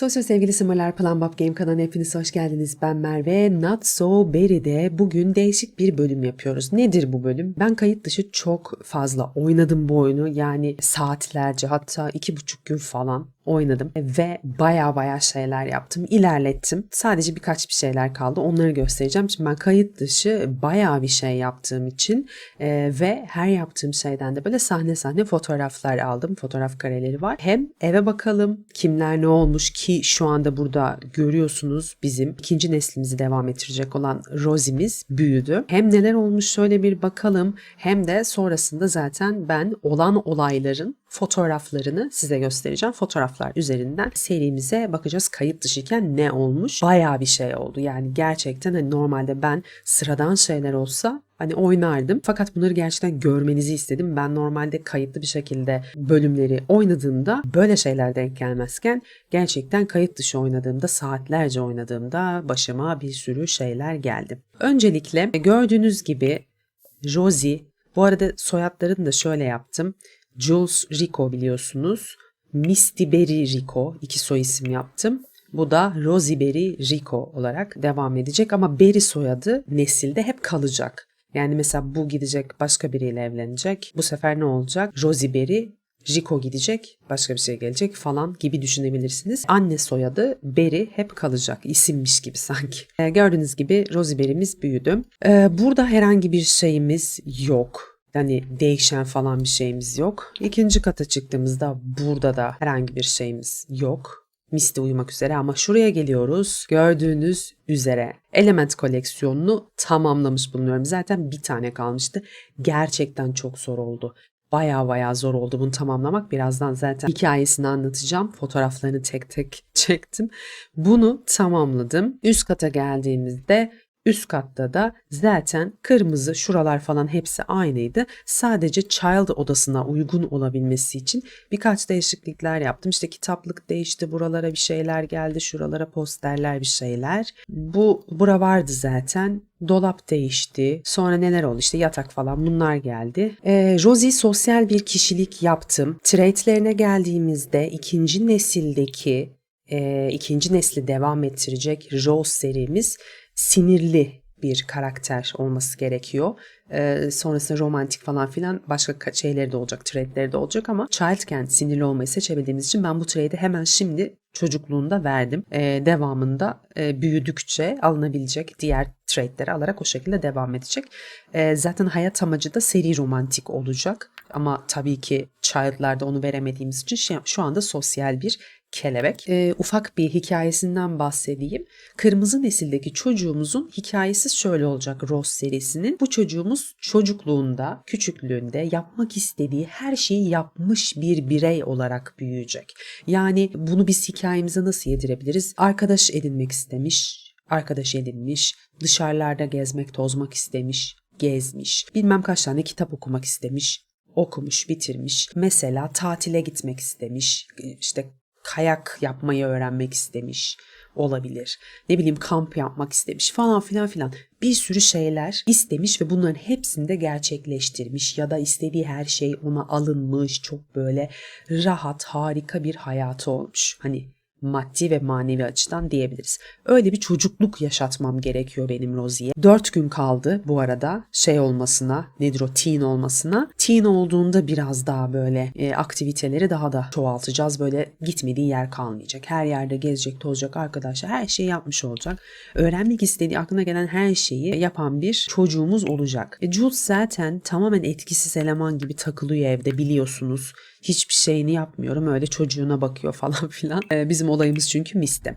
Sosyal sevgili Sımırlar Plan Bab Game kanalına hepiniz hoş geldiniz. Ben Merve. Not So Berry'de bugün değişik bir bölüm yapıyoruz. Nedir bu bölüm? Ben kayıt dışı çok fazla oynadım bu oyunu. Yani saatlerce hatta iki buçuk gün falan oynadım ve baya baya şeyler yaptım. ilerlettim. Sadece birkaç bir şeyler kaldı. Onları göstereceğim. Şimdi ben kayıt dışı baya bir şey yaptığım için e, ve her yaptığım şeyden de böyle sahne sahne fotoğraflar aldım. Fotoğraf kareleri var. Hem eve bakalım kimler ne olmuş ki şu anda burada görüyorsunuz bizim ikinci neslimizi devam ettirecek olan Rosie'miz büyüdü. Hem neler olmuş şöyle bir bakalım hem de sonrasında zaten ben olan olayların fotoğraflarını size göstereceğim. Fotoğraflar üzerinden serimize bakacağız kayıt dışıyken ne olmuş. Bayağı bir şey oldu. Yani gerçekten hani normalde ben sıradan şeyler olsa hani oynardım. Fakat bunları gerçekten görmenizi istedim. Ben normalde kayıtlı bir şekilde bölümleri oynadığımda böyle şeyler denk gelmezken gerçekten kayıt dışı oynadığımda saatlerce oynadığımda başıma bir sürü şeyler geldi. Öncelikle gördüğünüz gibi Rosie bu arada soyadlarını da şöyle yaptım. Jules Rico biliyorsunuz. Misty Berry Rico iki soy isim yaptım. Bu da Rosie Berry Rico olarak devam edecek ama Berry soyadı nesilde hep kalacak. Yani mesela bu gidecek başka biriyle evlenecek. Bu sefer ne olacak? Rosie Berry Rico gidecek, başka bir şey gelecek falan gibi düşünebilirsiniz. Anne soyadı Berry hep kalacak, isimmiş gibi sanki. Ee, gördüğünüz gibi Rosie Berry'miz büyüdü. Ee, burada herhangi bir şeyimiz yok. Yani değişen falan bir şeyimiz yok. İkinci kata çıktığımızda burada da herhangi bir şeyimiz yok. Misty uyumak üzere ama şuraya geliyoruz. Gördüğünüz üzere Element koleksiyonunu tamamlamış bulunuyorum. Zaten bir tane kalmıştı. Gerçekten çok zor oldu. Baya baya zor oldu bunu tamamlamak. Birazdan zaten hikayesini anlatacağım. Fotoğraflarını tek tek çektim. Bunu tamamladım. Üst kata geldiğimizde Üst katta da zaten kırmızı şuralar falan hepsi aynıydı. Sadece child odasına uygun olabilmesi için birkaç değişiklikler yaptım. İşte kitaplık değişti, buralara bir şeyler geldi, şuralara posterler bir şeyler. Bu bura vardı zaten. Dolap değişti. Sonra neler oldu? İşte yatak falan bunlar geldi. Ee, Rosie sosyal bir kişilik yaptım. Traitlerine geldiğimizde ikinci nesildeki e, ikinci nesli devam ettirecek Rose serimiz sinirli bir karakter olması gerekiyor. Ee, sonrasında romantik falan filan başka şeyleri de olacak, trade'leri de olacak ama childken sinirli olmayı seçebildiğimiz için ben bu trade'i hemen şimdi çocukluğunda verdim. Ee, devamında e, büyüdükçe alınabilecek diğer trade'leri alarak o şekilde devam edecek. Ee, zaten hayat amacı da seri romantik olacak. Ama tabii ki child'larda onu veremediğimiz için şu anda sosyal bir kelebek. E, ufak bir hikayesinden bahsedeyim. Kırmızı nesildeki çocuğumuzun hikayesi şöyle olacak Rose serisinin. Bu çocuğumuz çocukluğunda, küçüklüğünde yapmak istediği her şeyi yapmış bir birey olarak büyüyecek. Yani bunu biz hikayemize nasıl yedirebiliriz? Arkadaş edinmek istemiş, arkadaş edinmiş, dışarılarda gezmek, tozmak istemiş, gezmiş, bilmem kaç tane kitap okumak istemiş, okumuş, bitirmiş. Mesela tatile gitmek istemiş, işte kayak yapmayı öğrenmek istemiş olabilir. Ne bileyim kamp yapmak istemiş falan filan filan. Bir sürü şeyler istemiş ve bunların hepsini de gerçekleştirmiş ya da istediği her şey ona alınmış. Çok böyle rahat, harika bir hayatı olmuş. Hani maddi ve manevi açıdan diyebiliriz. Öyle bir çocukluk yaşatmam gerekiyor benim Rosie'ye. Dört gün kaldı bu arada şey olmasına, nedir o teen olmasına. Teen olduğunda biraz daha böyle e, aktiviteleri daha da çoğaltacağız. Böyle gitmediği yer kalmayacak. Her yerde gezecek, tozacak arkadaşlar. Her şeyi yapmış olacak. Öğrenmek istediği, aklına gelen her şeyi yapan bir çocuğumuz olacak. E, Jules zaten tamamen etkisiz eleman gibi takılıyor evde biliyorsunuz hiçbir şeyini yapmıyorum öyle çocuğuna bakıyor falan filan. Ee, bizim olayımız çünkü Misty.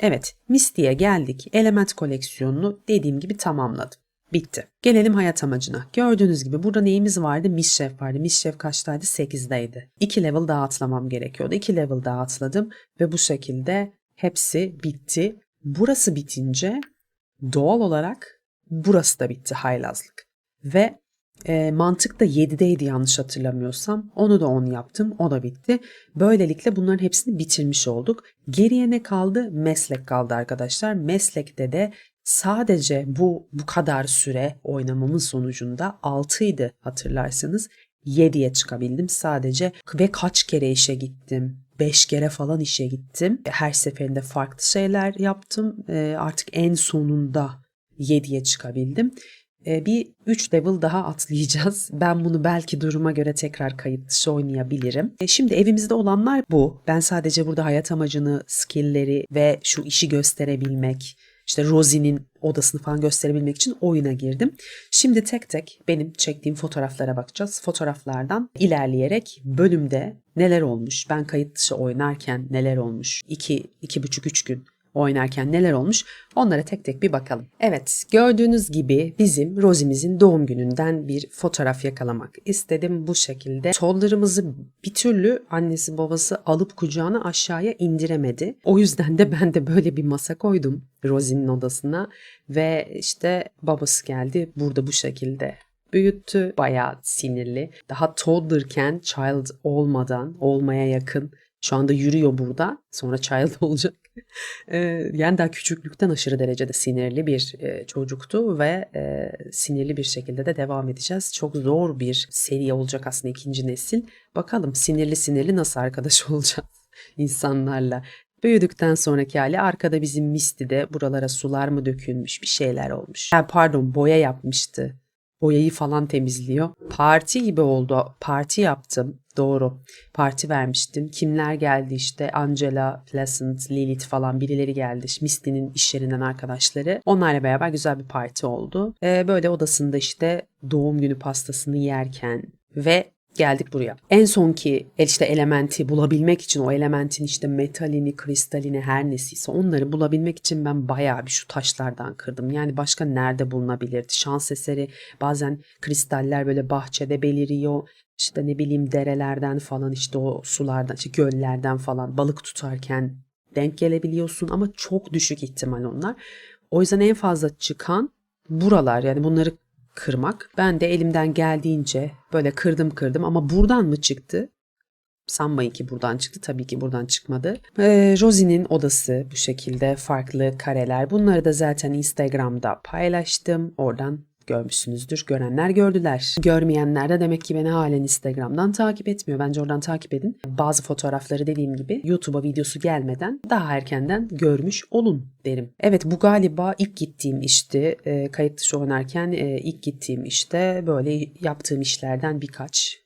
Evet Misty'ye geldik. Element koleksiyonunu dediğim gibi tamamladım. Bitti. Gelelim hayat amacına. Gördüğünüz gibi burada neyimiz vardı? Mischief vardı. Mischief kaçtaydı? 8'deydi. 2 level daha atlamam gerekiyordu. 2 level daha atladım ve bu şekilde hepsi bitti. Burası bitince doğal olarak burası da bitti haylazlık. Ve e, mantık da 7'deydi yanlış hatırlamıyorsam. Onu da 10 yaptım. O da bitti. Böylelikle bunların hepsini bitirmiş olduk. Geriye ne kaldı? Meslek kaldı arkadaşlar. Meslekte de sadece bu bu kadar süre oynamamın sonucunda 6 idi hatırlarsanız. 7'ye çıkabildim sadece ve kaç kere işe gittim. 5 kere falan işe gittim. Her seferinde farklı şeyler yaptım. Ee, artık en sonunda 7'ye çıkabildim. Ee, bir 3 level daha atlayacağız. Ben bunu belki duruma göre tekrar kayıt dışı oynayabilirim. E, şimdi evimizde olanlar bu. Ben sadece burada hayat amacını, skill'leri ve şu işi gösterebilmek, işte Rosie'nin odasını falan gösterebilmek için oyuna girdim. Şimdi tek tek benim çektiğim fotoğraflara bakacağız. Fotoğraflardan ilerleyerek bölümde neler olmuş, ben kayıt dışı oynarken neler olmuş, 2 iki, buçuk üç gün oynarken neler olmuş onlara tek tek bir bakalım. Evet gördüğünüz gibi bizim Rosie'mizin doğum gününden bir fotoğraf yakalamak istedim bu şekilde. Toddler'ımızı bir türlü annesi babası alıp kucağına aşağıya indiremedi. O yüzden de ben de böyle bir masa koydum Rosie'nin odasına ve işte babası geldi burada bu şekilde büyüttü. Bayağı sinirli. Daha toddlerken child olmadan, olmaya yakın. Şu anda yürüyor burada. Sonra child olacak. Ee, yani daha küçüklükten aşırı derecede sinirli bir e, çocuktu ve e, sinirli bir şekilde de devam edeceğiz. Çok zor bir seri olacak aslında ikinci nesil. Bakalım sinirli sinirli nasıl arkadaş olacağız insanlarla. Büyüdükten sonraki hali arkada bizim Misty'de buralara sular mı dökülmüş bir şeyler olmuş. Ha, pardon boya yapmıştı. Boyayı falan temizliyor. Parti gibi oldu. Parti yaptım. Doğru. Parti vermiştim. Kimler geldi işte Angela, Pleasant, Lilith falan birileri geldi. Misty'nin iş yerinden arkadaşları. Onlarla beraber güzel bir parti oldu. Ee, böyle odasında işte doğum günü pastasını yerken ve geldik buraya. En sonki işte elementi bulabilmek için o elementin işte metalini, kristalini her nesiyse onları bulabilmek için ben bayağı bir şu taşlardan kırdım. Yani başka nerede bulunabilirdi? Şans eseri bazen kristaller böyle bahçede beliriyor. İşte ne bileyim derelerden falan işte o sulardan, işte göllerden falan balık tutarken denk gelebiliyorsun ama çok düşük ihtimal onlar. O yüzden en fazla çıkan buralar yani bunları kırmak. Ben de elimden geldiğince böyle kırdım kırdım ama buradan mı çıktı? Sanmayın ki buradan çıktı. Tabii ki buradan çıkmadı. Ee, Rosie'nin odası bu şekilde farklı kareler. Bunları da zaten Instagram'da paylaştım. Oradan görmüşsünüzdür. Görenler gördüler. Görmeyenler de demek ki beni halen Instagram'dan takip etmiyor. Bence oradan takip edin. Bazı fotoğrafları dediğim gibi YouTube'a videosu gelmeden daha erkenden görmüş olun derim. Evet bu galiba ilk gittiğim işti. E, kayıt dışı oynarken e, ilk gittiğim işte böyle yaptığım işlerden birkaç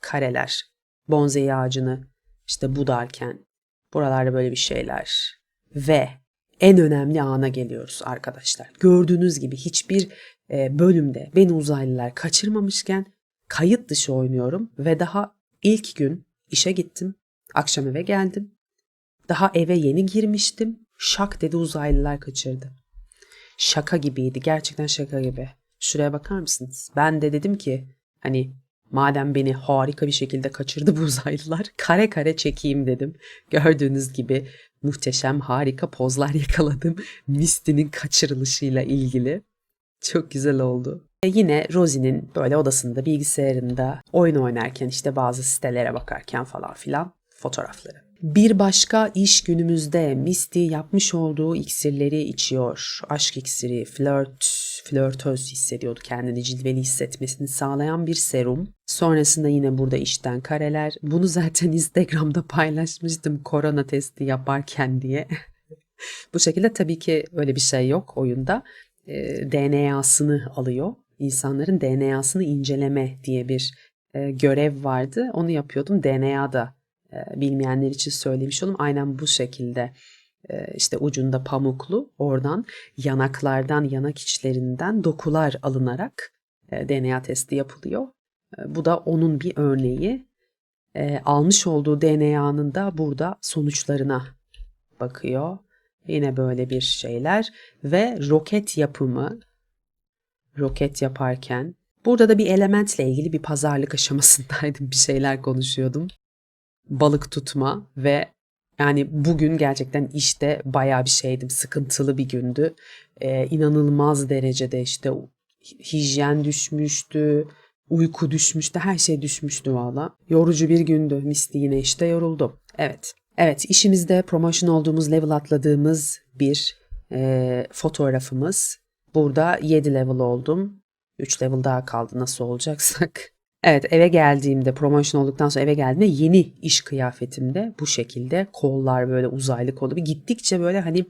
kareler. Bonsai ağacını işte budarken buralarda böyle bir şeyler ve en önemli ana geliyoruz arkadaşlar. Gördüğünüz gibi hiçbir bölümde beni uzaylılar kaçırmamışken kayıt dışı oynuyorum ve daha ilk gün işe gittim. Akşam eve geldim. Daha eve yeni girmiştim. Şak dedi uzaylılar kaçırdı. Şaka gibiydi. Gerçekten şaka gibi. Şuraya bakar mısınız? Ben de dedim ki hani madem beni harika bir şekilde kaçırdı bu uzaylılar kare kare çekeyim dedim. Gördüğünüz gibi muhteşem harika pozlar yakaladım Misty'nin kaçırılışıyla ilgili. Çok güzel oldu. E yine Rosie'nin böyle odasında bilgisayarında oyun oynarken işte bazı sitelere bakarken falan filan fotoğrafları. Bir başka iş günümüzde Misty yapmış olduğu iksirleri içiyor. Aşk iksiri, flört, flörtöz hissediyordu kendini cilveli hissetmesini sağlayan bir serum. Sonrasında yine burada işten kareler. Bunu zaten Instagram'da paylaşmıştım korona testi yaparken diye. Bu şekilde tabii ki öyle bir şey yok oyunda e, DNA'sını alıyor. İnsanların DNA'sını inceleme diye bir e, görev vardı. Onu yapıyordum. DNA'da e, bilmeyenler için söylemiş olayım. Aynen bu şekilde e, işte ucunda pamuklu oradan yanaklardan yanak içlerinden dokular alınarak e, DNA testi yapılıyor. E, bu da onun bir örneği. E, almış olduğu DNA'nın da burada sonuçlarına bakıyor. Yine böyle bir şeyler ve roket yapımı roket yaparken burada da bir elementle ilgili bir pazarlık aşamasındaydım. Bir şeyler konuşuyordum. Balık tutma ve yani bugün gerçekten işte bayağı bir şeydim. Sıkıntılı bir gündü. Ee, inanılmaz derecede işte hijyen düşmüştü, uyku düşmüştü, her şey düşmüştü valla. Yorucu bir gündü. Misli yine işte yoruldu. Evet. Evet işimizde promotion olduğumuz level atladığımız bir e, fotoğrafımız. Burada 7 level oldum. 3 level daha kaldı nasıl olacaksak. Evet eve geldiğimde promotion olduktan sonra eve geldiğimde yeni iş kıyafetimde bu şekilde kollar böyle uzaylı kolu bir gittikçe böyle hani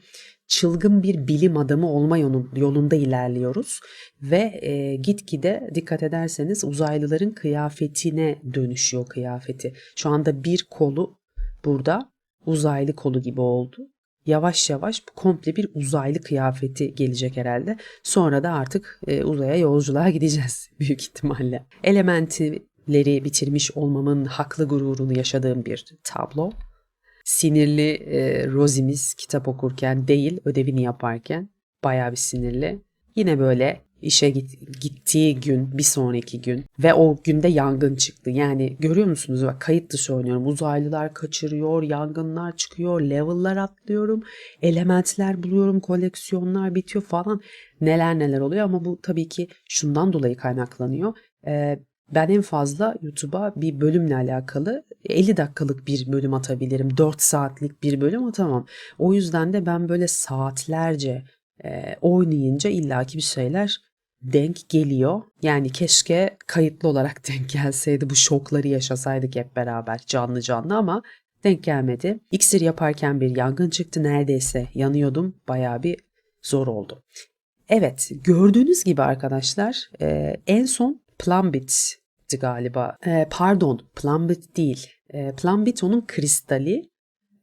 çılgın bir bilim adamı olma yolun- yolunda ilerliyoruz ve e, gitgide dikkat ederseniz uzaylıların kıyafetine dönüşüyor kıyafeti. Şu anda bir kolu burada uzaylı kolu gibi oldu. Yavaş yavaş komple bir uzaylı kıyafeti gelecek herhalde. Sonra da artık e, uzaya yolculuğa gideceğiz büyük ihtimalle. Elementileri bitirmiş olmamın haklı gururunu yaşadığım bir tablo. Sinirli e, Rosie'miz kitap okurken değil ödevini yaparken bayağı bir sinirli. Yine böyle işe git, gittiği gün bir sonraki gün ve o günde yangın çıktı. Yani görüyor musunuz bak kayıt dışı oynuyorum. Uzaylılar kaçırıyor, yangınlar çıkıyor, level'lar atlıyorum, elementler buluyorum, koleksiyonlar bitiyor falan. Neler neler oluyor ama bu tabii ki şundan dolayı kaynaklanıyor. Ee, ben en fazla YouTube'a bir bölümle alakalı 50 dakikalık bir bölüm atabilirim. 4 saatlik bir bölüm atamam. O yüzden de ben böyle saatlerce e, oynayınca illaki bir şeyler denk geliyor. Yani keşke kayıtlı olarak denk gelseydi bu şokları yaşasaydık hep beraber canlı canlı ama denk gelmedi. İksir yaparken bir yangın çıktı neredeyse yanıyordum bayağı bir zor oldu. Evet gördüğünüz gibi arkadaşlar e, en son Plumbit'ti galiba. E, pardon Plumbit değil. E, Plumbit onun kristali.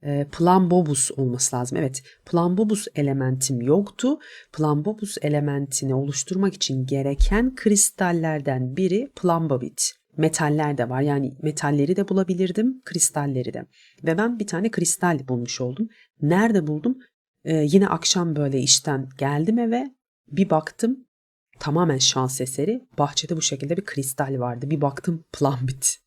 E, Plambobus olması lazım. Evet Plambobus elementim yoktu. Plambobus elementini oluşturmak için gereken kristallerden biri Plumbobit. Metaller de var yani metalleri de bulabilirdim kristalleri de. Ve ben bir tane kristal bulmuş oldum. Nerede buldum? E, yine akşam böyle işten geldim eve bir baktım tamamen şans eseri. Bahçede bu şekilde bir kristal vardı. Bir baktım Plumbit.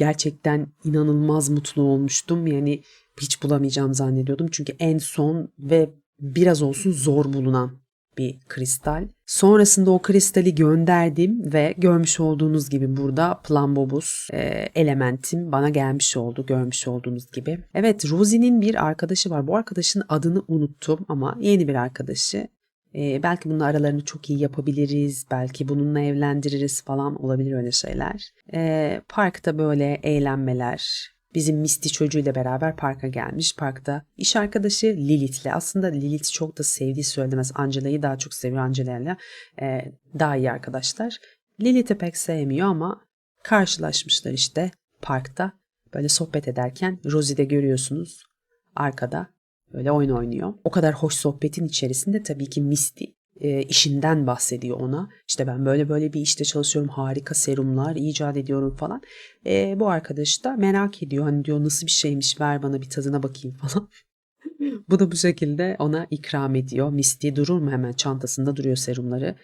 Gerçekten inanılmaz mutlu olmuştum. Yani hiç bulamayacağım zannediyordum. Çünkü en son ve biraz olsun zor bulunan bir kristal. Sonrasında o kristali gönderdim ve görmüş olduğunuz gibi burada Plumbobus e, elementim bana gelmiş oldu. Görmüş olduğunuz gibi. Evet Rosie'nin bir arkadaşı var. Bu arkadaşın adını unuttum ama yeni bir arkadaşı. Ee, belki bunun aralarını çok iyi yapabiliriz. Belki bununla evlendiririz falan olabilir öyle şeyler. Ee, parkta böyle eğlenmeler. Bizim Misty çocuğuyla beraber parka gelmiş. Parkta iş arkadaşı Lilith'le. Aslında Lilith çok da sevdiği söylemez. Angela'yı daha çok seviyor Angela'yla. Ee, daha iyi arkadaşlar. Lilith'i pek sevmiyor ama karşılaşmışlar işte parkta. Böyle sohbet ederken Rosie'de görüyorsunuz arkada Böyle oyun oynuyor. O kadar hoş sohbetin içerisinde tabii ki Misty e, işinden bahsediyor ona. İşte ben böyle böyle bir işte çalışıyorum. Harika serumlar icat ediyorum falan. E, bu arkadaş da merak ediyor. Hani diyor nasıl bir şeymiş ver bana bir tadına bakayım falan. bu da bu şekilde ona ikram ediyor. Misty durur mu hemen çantasında duruyor serumları.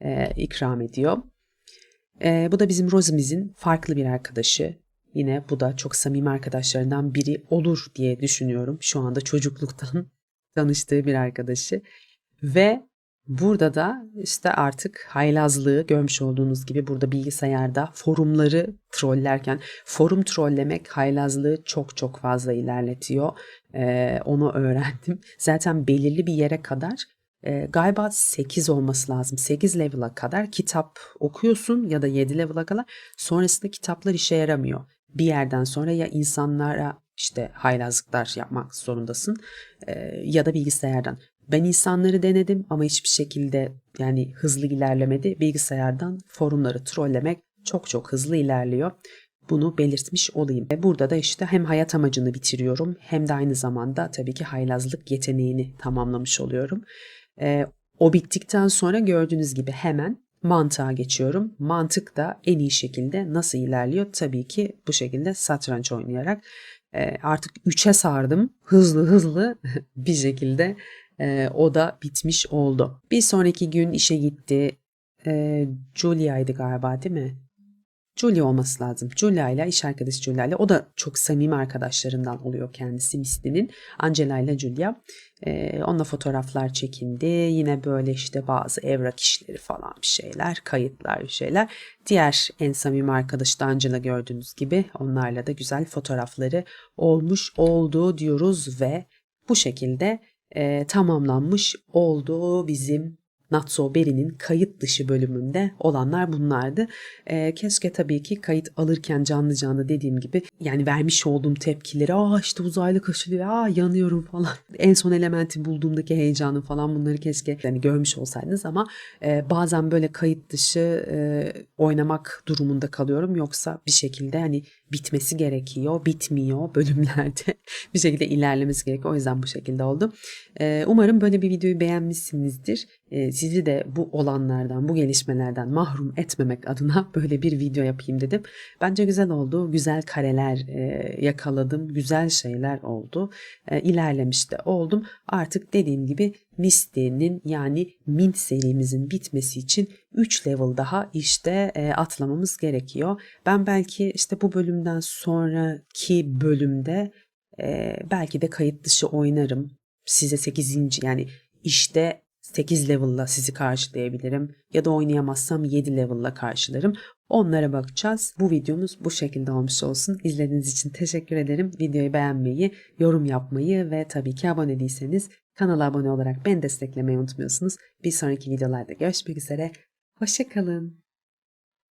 E, ikram ediyor. E, bu da bizim Rosie'mizin farklı bir arkadaşı. Yine bu da çok samimi arkadaşlarından biri olur diye düşünüyorum. Şu anda çocukluktan tanıştığı bir arkadaşı. Ve burada da işte artık haylazlığı görmüş olduğunuz gibi burada bilgisayarda forumları trollerken forum trollemek haylazlığı çok çok fazla ilerletiyor. Ee, onu öğrendim. Zaten belirli bir yere kadar e, galiba 8 olması lazım. 8 level'a kadar kitap okuyorsun ya da 7 level'a kadar sonrasında kitaplar işe yaramıyor bir yerden sonra ya insanlara işte haylazlıklar yapmak zorundasın e, ya da bilgisayardan. Ben insanları denedim ama hiçbir şekilde yani hızlı ilerlemedi. Bilgisayardan forumları trollemek çok çok hızlı ilerliyor. Bunu belirtmiş olayım. Ve burada da işte hem hayat amacını bitiriyorum hem de aynı zamanda tabii ki haylazlık yeteneğini tamamlamış oluyorum. E, o bittikten sonra gördüğünüz gibi hemen mantığa geçiyorum. Mantık da en iyi şekilde nasıl ilerliyor? Tabii ki bu şekilde satranç oynayarak e, artık 3'e sardım. Hızlı hızlı bir şekilde e, o da bitmiş oldu. Bir sonraki gün işe gitti. E, Julia'ydı galiba değil mi? Julia olması lazım. Julia ile iş arkadaşı Julia ile o da çok samimi arkadaşlarından oluyor kendisi Misty'nin. Angela ile Julia. Ee, onunla fotoğraflar çekindi. Yine böyle işte bazı evrak işleri falan bir şeyler, kayıtlar bir şeyler. Diğer en samimi arkadaşı da Angela gördüğünüz gibi onlarla da güzel fotoğrafları olmuş oldu diyoruz ve bu şekilde e, tamamlanmış oldu bizim Not So Berry'nin kayıt dışı bölümünde olanlar bunlardı. Ee, keşke tabii ki kayıt alırken canlı canlı dediğim gibi yani vermiş olduğum tepkileri aa işte uzaylı kaşılıyor aa yanıyorum falan. En son elementi bulduğumdaki heyecanı falan bunları keşke yani görmüş olsaydınız ama e, bazen böyle kayıt dışı e, oynamak durumunda kalıyorum. Yoksa bir şekilde hani bitmesi gerekiyor. Bitmiyor bölümlerde. bir şekilde ilerlemesi gerekiyor. O yüzden bu şekilde oldu. E, umarım böyle bir videoyu beğenmişsinizdir. E, sizi de bu olanlardan, bu gelişmelerden mahrum etmemek adına böyle bir video yapayım dedim. Bence güzel oldu. Güzel kareler e, yakaladım. Güzel şeyler oldu. E, ilerlemiş de oldum. Artık dediğim gibi Misty'nin yani Mint serimizin bitmesi için 3 level daha işte e, atlamamız gerekiyor. Ben belki işte bu bölümden sonraki bölümde e, belki de kayıt dışı oynarım. Size 8. yani işte 8 level'la sizi karşılayabilirim ya da oynayamazsam 7 level'la karşılarım. Onlara bakacağız. Bu videomuz bu şekilde olmuş olsun. İzlediğiniz için teşekkür ederim. Videoyu beğenmeyi, yorum yapmayı ve tabii ki abone değilseniz kanala abone olarak beni desteklemeyi unutmuyorsunuz. Bir sonraki videolarda görüşmek üzere. Hoşçakalın.